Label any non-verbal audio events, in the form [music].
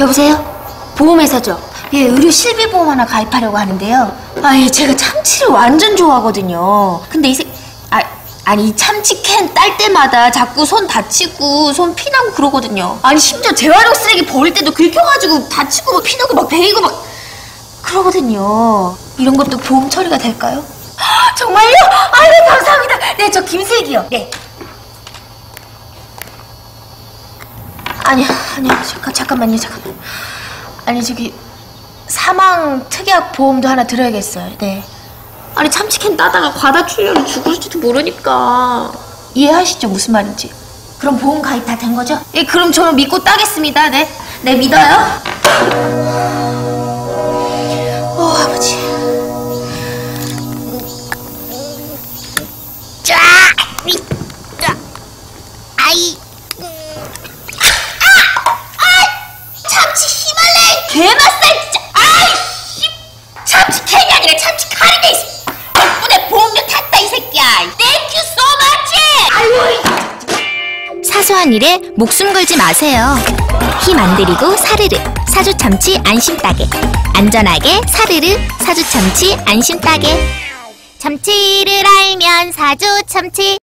여보세요? 보험회사죠? 예, 의료 실비보험 하나 가입하려고 하는데요. 아, 예, 제가 참치를 완전 좋아하거든요. 근데 이 새, 아, 아니, 이 참치 캔 딸 때마다 자꾸 손 다치고 손 피나고 그러거든요. 아니, 심지어 재활용 쓰레기 버릴 때도 긁혀가지고 다치고 막 피나고 막 베이고 막 그러거든요. 이런 것도 보험 처리가 될까요? 아, [gasps] 정말요? 아유, 감사합니다. 네, 저 김슬기요. 네. 아니, 아니, 잠깐, 잠깐만요, 잠깐만. 아니, 저기, 사망 특약 보험도 하나 들어야겠어요, 네. 아니, 참치캔 따다가 과다 출혈로 죽을지도 모르니까. 이해하시죠, 무슨 말인지? 그럼 보험 가입 다 된 거죠? 예, 그럼 저는 믿고 따겠습니다, 네. 네, 믿어요. 오, 아버지. 쫙! 이, 쫙! 아이! 참치 히말라야 개맛살 진짜. 아이씨. 참치 캔이 아니라 참치 카레네 씨. 덕분에 보험료 탔다 이 새끼야. 땡큐 소 마치 사소한 일에 목숨 걸지 마세요. 힘 안 들이고 사르르 사주 참치 안심 따게 안전하게 사르르 사주 참치 안심 따게 참치를 알면 사주 참치